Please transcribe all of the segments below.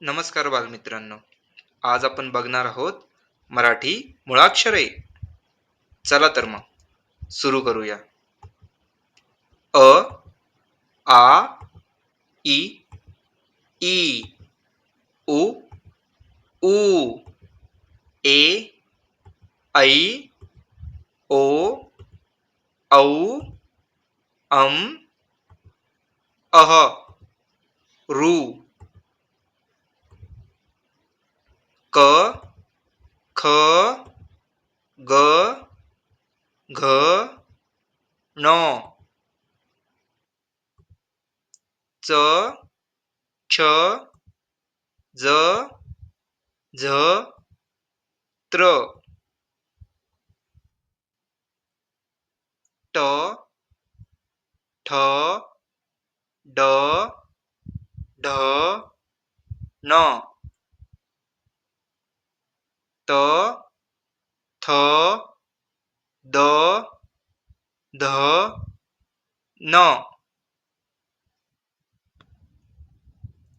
नमस्कार बालमित्रांनो. आज आपण बघणार आहोत मराठी मुळाक्षरे. चला तर मग सुरू करूया. अ आ इ ई उ ऊ ए ऐ ओ औ अम अह रु क ख ग घ ण च छ ज झ त्र। ट ठ ड ढ ण त थ द ध न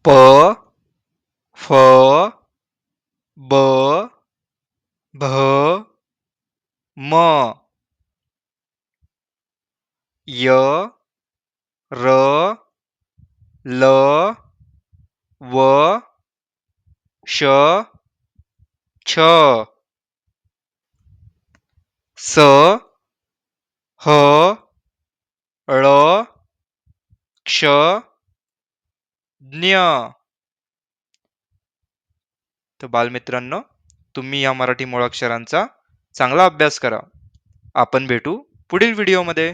प फ ब भ म य र ल व श छ। स ह ळ क्ष ज्ञ। तर बालमित्रांनो तुम्ही या मराठी मुळाक्षरांचा चांगला अभ्यास करा. आपण भेटू पुढील व्हिडिओमध्ये.